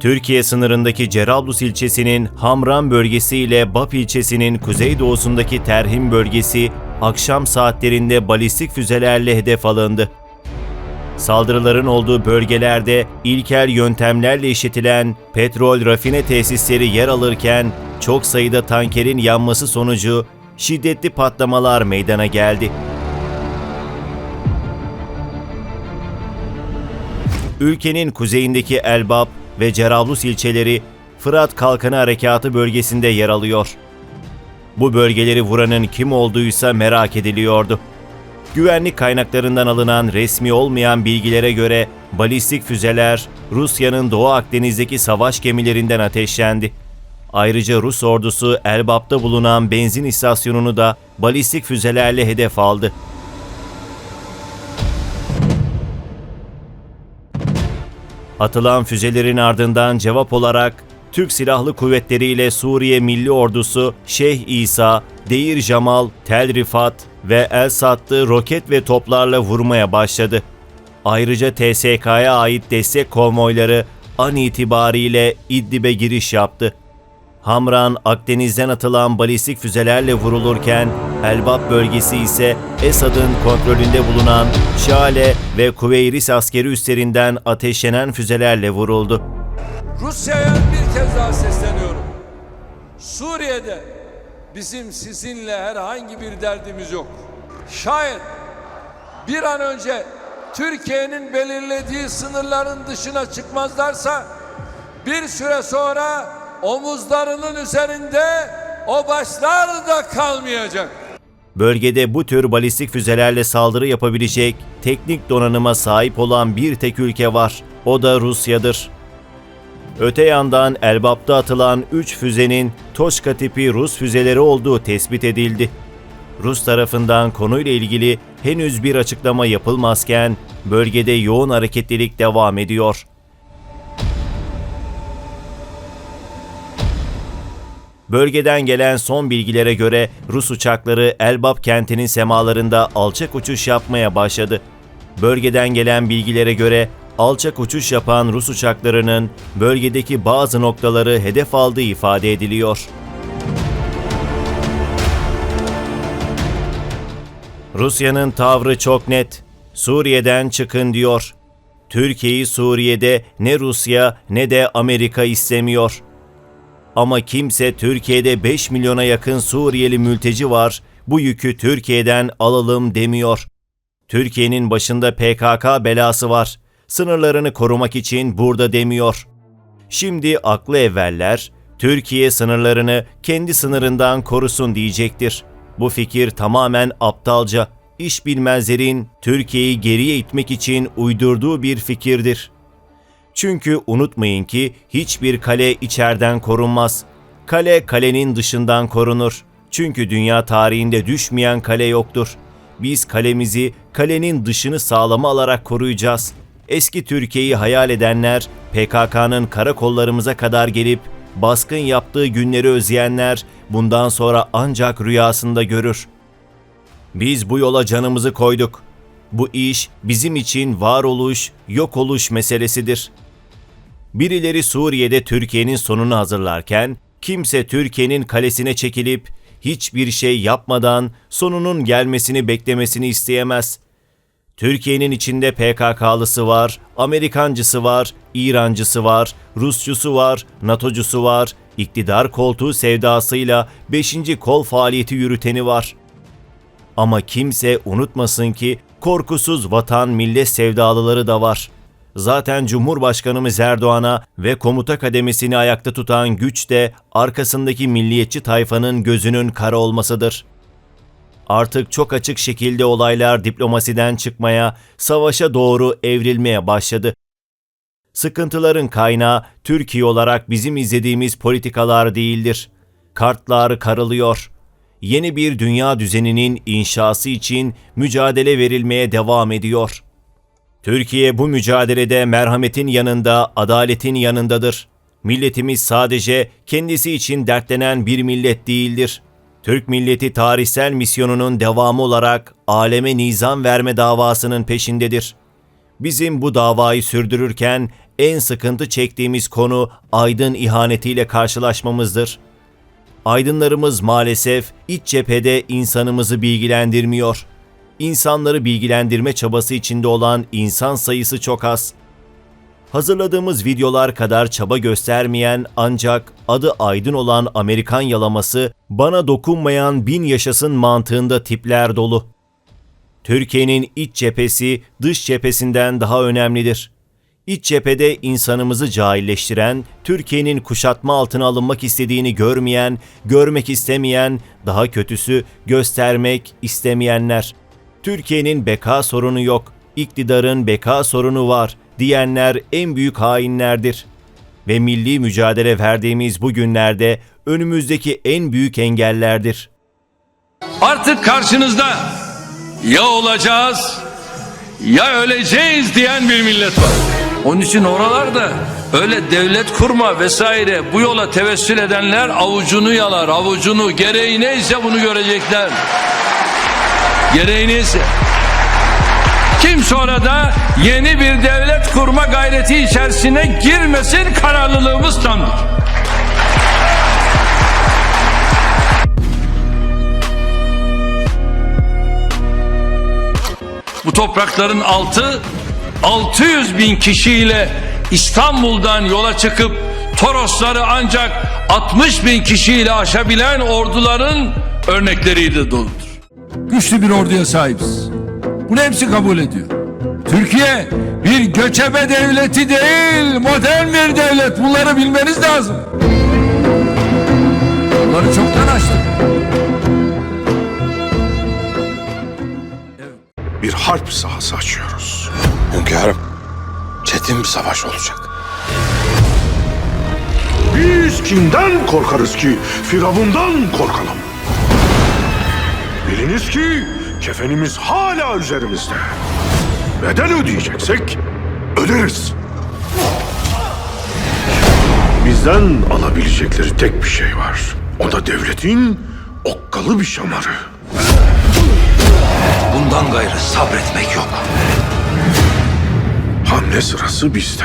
Türkiye sınırındaki Cerablus ilçesinin Hamran bölgesi ile Bap ilçesinin kuzeydoğusundaki Terhim bölgesi akşam saatlerinde balistik füzelerle hedef alındı. Saldırıların olduğu bölgelerde ilkel yöntemlerle işletilen petrol rafine tesisleri yer alırken çok sayıda tankerin yanması sonucu şiddetli patlamalar meydana geldi. Ülkenin kuzeyindeki Elbap ve Cerablus ilçeleri Fırat Kalkanı Harekatı bölgesinde yer alıyor. Bu bölgeleri vuranın kim olduğuysa merak ediliyordu. Güvenlik kaynaklarından alınan resmi olmayan bilgilere göre balistik füzeler Rusya'nın Doğu Akdeniz'deki savaş gemilerinden ateşlendi. Ayrıca Rus ordusu Elbap'ta bulunan benzin istasyonunu da balistik füzelerle hedef aldı. Atılan füzelerin ardından cevap olarak Türk Silahlı Kuvvetleri ile Suriye Milli Ordusu Şeyh İsa, Deir Jamal, Tel Rifat ve El Sad'ı roket ve toplarla vurmaya başladı. Ayrıca TSK'ya ait destek konvoyları an itibariyle İdlib'e giriş yaptı. Hamran Akdeniz'den atılan balistik füzelerle vurulurken Elbap bölgesi ise Esad'ın kontrolünde bulunan Şale ve Kuveyris askeri üslerinden ateşlenen füzelerle vuruldu. Rusya'ya bir kez daha sesleniyorum. Suriye'de bizim sizinle herhangi bir derdimiz yok. Şayet bir an önce Türkiye'nin belirlediği sınırların dışına çıkmazlarsa bir süre sonra omuzlarının üzerinde o başlar da kalmayacak. Bölgede bu tür balistik füzelerle saldırı yapabilecek teknik donanıma sahip olan bir tek ülke var. O da Rusya'dır. Öte yandan Elbap'ta atılan 3 füzenin Toşka tipi Rus füzeleri olduğu tespit edildi. Rus tarafından konuyla ilgili henüz bir açıklama yapılmazken bölgede yoğun hareketlilik devam ediyor. Bölgeden gelen son bilgilere göre Rus uçakları Elbap kentinin semalarında alçak uçuş yapmaya başladı. Bölgeden gelen bilgilere göre alçak uçuş yapan Rus uçaklarının bölgedeki bazı noktaları hedef aldığı ifade ediliyor. Rusya'nın tavrı çok net. Suriye'den çıkın diyor. Türkiye'yi Suriye'de ne Rusya ne de Amerika istemiyor. Ama kimse Türkiye'de 5 milyona yakın Suriyeli mülteci var, bu yükü Türkiye'den alalım demiyor. Türkiye'nin başında PKK belası var. Sınırlarını korumak için burada demiyor. Şimdi aklı evveller Türkiye sınırlarını kendi sınırından korusun diyecektir. Bu fikir tamamen aptalca, iş bilmezlerin Türkiye'yi geriye itmek için uydurduğu bir fikirdir. Çünkü unutmayın ki hiçbir kale içeriden korunmaz. Kale kalenin dışından korunur. Çünkü dünya tarihinde düşmeyen kale yoktur. Biz kalemizi kalenin dışını sağlama alarak koruyacağız. Eski Türkiye'yi hayal edenler, PKK'nın karakollarımıza kadar gelip baskın yaptığı günleri özleyenler bundan sonra ancak rüyasında görür. Biz bu yola canımızı koyduk. Bu iş bizim için varoluş, yok oluş meselesidir. Birileri Suriye'de Türkiye'nin sonunu hazırlarken kimse Türkiye'nin kalesine çekilip hiçbir şey yapmadan sonunun gelmesini beklemesini isteyemez. Türkiye'nin içinde PKK'lısı var, Amerikancısı var, İrancısı var, Rusçusu var, NATO'cusu var, iktidar koltuğu sevdasıyla 5. kol faaliyeti yürüteni var. Ama kimse unutmasın ki korkusuz vatan millet sevdalıları da var. Zaten Cumhurbaşkanımız Erdoğan'a ve komuta kademesini ayakta tutan güç de arkasındaki milliyetçi tayfanın gözünün kara olmasıdır. Artık çok açık şekilde olaylar diplomasiden çıkmaya, savaşa doğru evrilmeye başladı. Sıkıntıların kaynağı Türkiye olarak bizim izlediğimiz politikalar değildir. Kartlar karılıyor. Yeni bir dünya düzeninin inşası için mücadele verilmeye devam ediyor. Türkiye bu mücadelede merhametin yanında, adaletin yanındadır. Milletimiz sadece kendisi için dertlenen bir millet değildir. Türk milleti tarihsel misyonunun devamı olarak aleme nizam verme davasının peşindedir. Bizim bu davayı sürdürürken en sıkıntı çektiğimiz konu Aydın ihanetiyle karşılaşmamızdır. Aydınlarımız maalesef iç cephede insanımızı bilgilendirmiyor. İnsanları bilgilendirme çabası içinde olan insan sayısı çok az. Hazırladığımız videolar kadar çaba göstermeyen ancak adı Aydın olan Amerikan yalaması bana dokunmayan bin yaşasın mantığında tipler dolu. Türkiye'nin iç cephesi dış cephesinden daha önemlidir. İç cephede insanımızı cahilleştiren, Türkiye'nin kuşatma altına alınmak istediğini görmeyen, görmek istemeyen, daha kötüsü göstermek istemeyenler. Türkiye'nin beka sorunu yok, iktidarın beka sorunu var diyenler en büyük hainlerdir. Ve milli mücadele verdiğimiz bu günlerde önümüzdeki en büyük engellerdir. Artık karşınızda ya olacağız ya öleceğiz diyen bir millet var. Onun için oralarda öyle devlet kurma vesaire bu yola tevessül edenler avucunu yalar, avucunu gereği neyse bunu görecekler. Gereği neyse. Kim sonra da yeni bir devlet kurma gayreti içerisine girmesin kararlılığımız tamdır. Bu toprakların altı 600 bin kişiyle İstanbul'dan yola çıkıp Torosları ancak 60 bin kişiyle aşabilen orduların örnekleriyle doludur. Güçlü bir orduya sahibiz. Bunu hepsi kabul ediyor. Türkiye bir göçebe devleti değil, modern bir devlet. Bunları bilmeniz lazım. Bunları çoktan açtık. bir harp sahası açıyoruz. Hünkârım, çetin bir savaş olacak. Biz kimden korkarız ki Firavundan korkalım. Biliniz ki kefenimiz hala üzerimizde. Bedel ödeyeceksek öderiz. Bizden alabilecekleri tek bir şey var. O da devletin okkalı bir şamarı. Bundan gayrı sabretmek yok. Hamle sırası bizde.